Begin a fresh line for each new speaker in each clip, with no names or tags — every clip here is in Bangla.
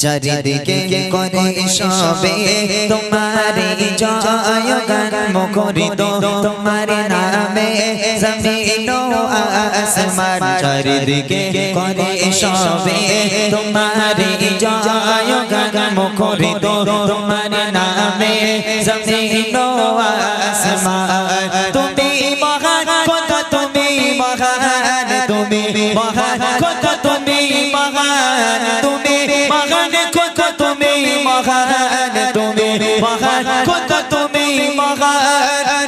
চারিদিকে করে সবে তোমার জয় গান মুখরিত তোমার নামে জমিন আসমান চারিদিকে করে সবে তোমার জয় গান মুখরিত তোমার নামে জমিন আসমান। তুমি মহান তুমি মহান তুমি মহান তুমি মহান তুমি মহান কত তুমি মহান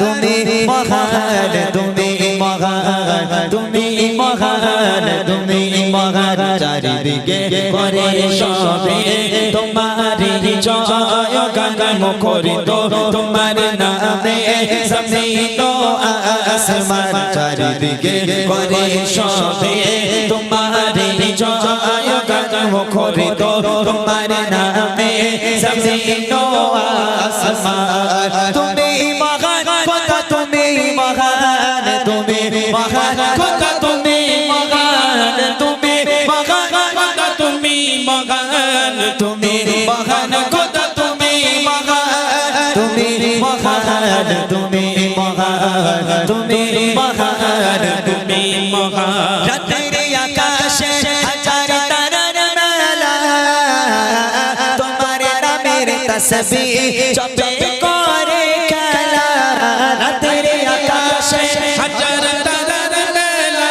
তুমি মহান তুমি মহান তুমি মহান তুমি মহান, চারিদিকে করে সবে তোমার জয় গান মুখরিত, তোমার নামে জমিন আসমান, চারিদিকে করে সবে তোমার জয় গান মুখরিত তোমার নামে জমিন আসমান। তুমি মহান কথা, তুমি মহান তুমি মহান কথা, তুমি মহান তুমি মহান কথা, তুমি মহান তুমি মহান কথা, তুমি মহান তুমি মহান তুমি মহান তুমি মহান তুমি মহান। তসবিহ জপে করে খেলা। রাতের আকাশে
হাজার তারার মেলা।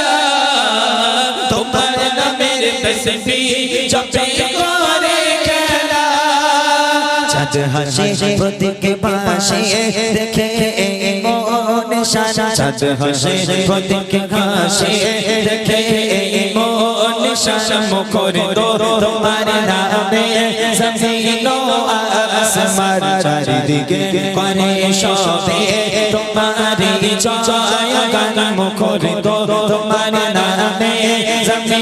তোমার নামের তসবিহ জপে করে খেলা।
চাঁদ হাসে প্রতীক পাশে দেখে মন সারা। চাঁদ হাসে প্রতীক হাসে দেখে মন সারা। মুখরিত তোমার নামে জমিন আসমান চারিদিকে করে সবে। তোমারি জয় গান মুখরিত তোমার নামে জমিন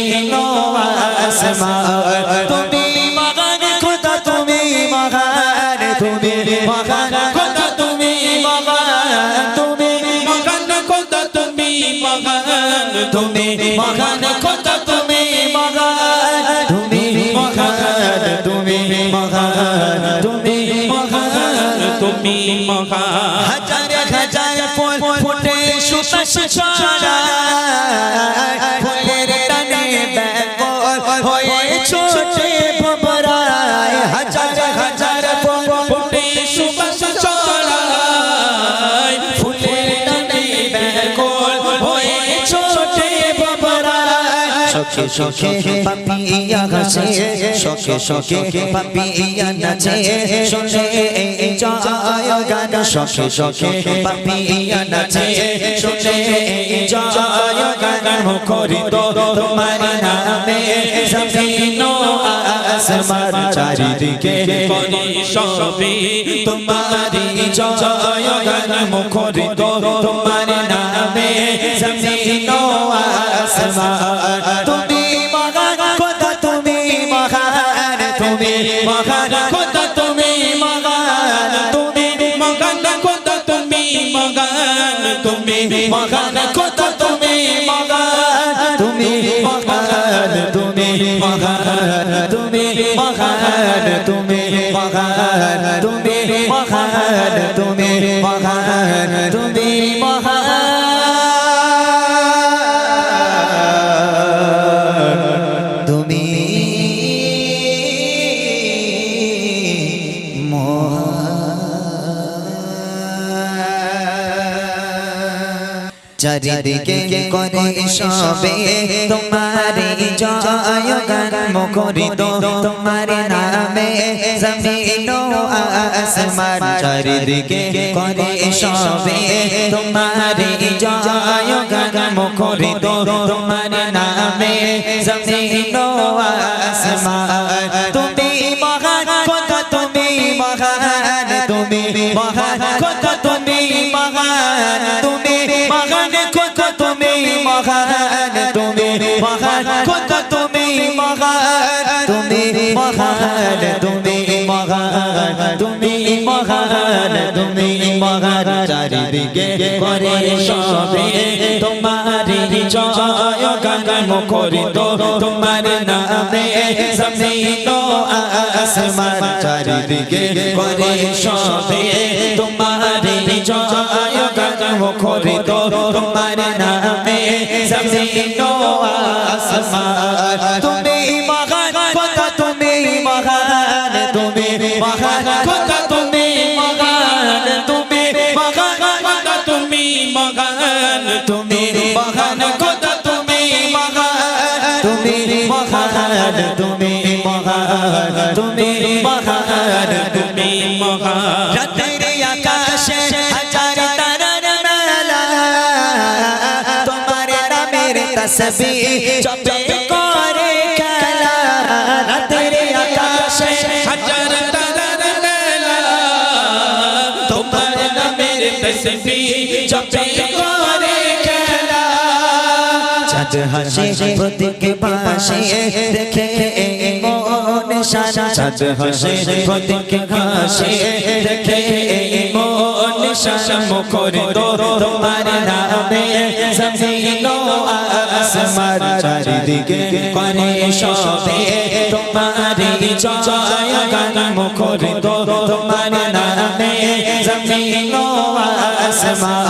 মহান হাজার হাজার ফুল ফুটে সুবাস ছড়া ফুলের টানে ব্যাপক হয়ে ছোটে হাজার হাজার সখে সখে পাপিয়া হাসে সখে সখে পাপিয়া নাচে, শুনে জয় গান সখে সখে পাপিয়া নাচে, শুনে জয় গান, মুখরিত তোমার নামে জমিন আসমান চারিদিকে
করে সবে
তোমারি জয় গান, মুখরিত তোমার নামে জমিন আসমান তুমি মগান কত তুমি মগান তুমি মগান তুমি মগান তুমি
মগান তুমি মগান তুমি
মগান তুমি চারিদিকে করে সবে তোমার জয় গান মুখরিত তোমার নামে জমিন আসমান চারিদিকে করে সবে তোমার জয় তুমি মহান তুমি মহান। কথা তুমি মহান তুমি মহান তুমি মহান। তুমি মহান তুমি মহান। চারিদিকে করে সবে তোমার জয় গান মুখরিত তোমার নামে জমিন আসমান। চারিদিকে করে সবে তোমার জয় গান মুখরিত তোমার নামে জমিন আসমান। তুমি মহান কথা, তুমি মহান তুমি মহান কথা, তুমি মহান তুমি মহান
কথা, তুমি মগান
তুমি মহান কথা, তুমি মহান তুমি মহান তুমি মহান তুমি মহান,
তুমি মগান
তসবিহ জপে করে খেলা রাতের আকাশে।
হাজার তারার মেলা তোমার নামের তসবিহ জপে করে খেলা।
চাঁদ হাসে প্রতীক পাশে দেখে চাঁদ হাসে প্রতীক হাসে দেখে মন সারা। মুখরে তো তোমার নামে জমিন আসমান চারিদিকে করে সবে তোমার জয় গান মুখরে তোমার নামে জমিন ও আসমান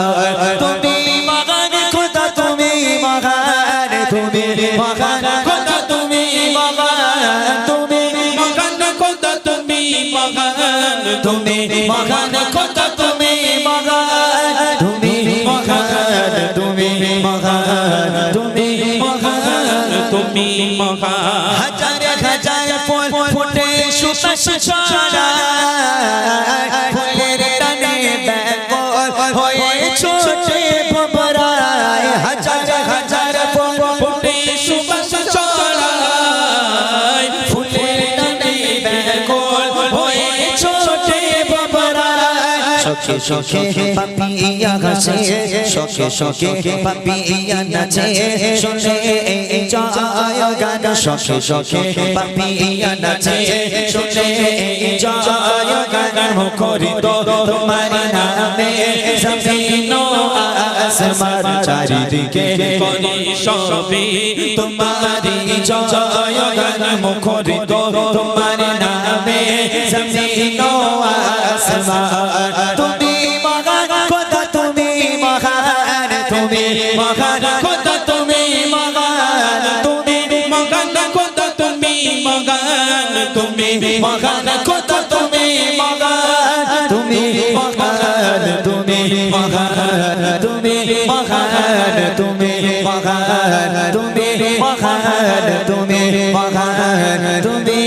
তুমি মহান খোদা, তুমি মহান তুমি মহান খোদা, তুমি মহান, তুমি
মগান কথা তুমি মগান
তুমি মহান খোদা, তুমি
মগান
হাজারে হাজার ফুল ফুটে সুবাস ছড়া ফুলের টানে সখে সখে পাপিয়া হাসে সখে সখে পাপিয়া নাচে, শুনে জয় গান সখে সখে পাপিয়া নাচে, শুনে জয় গান মুখরিত তোমার নামে জমিন আসমান চারিদিকে
করে সবে
তোমারি জয় গান মুখরিত তোমার নামে জমিন আসমান তুমি মহান, কত তুমি মহান তুমি মহান তুমি মহান তুমি মহান তুমি মহান তুমি মহান তুমি মহান, তুমি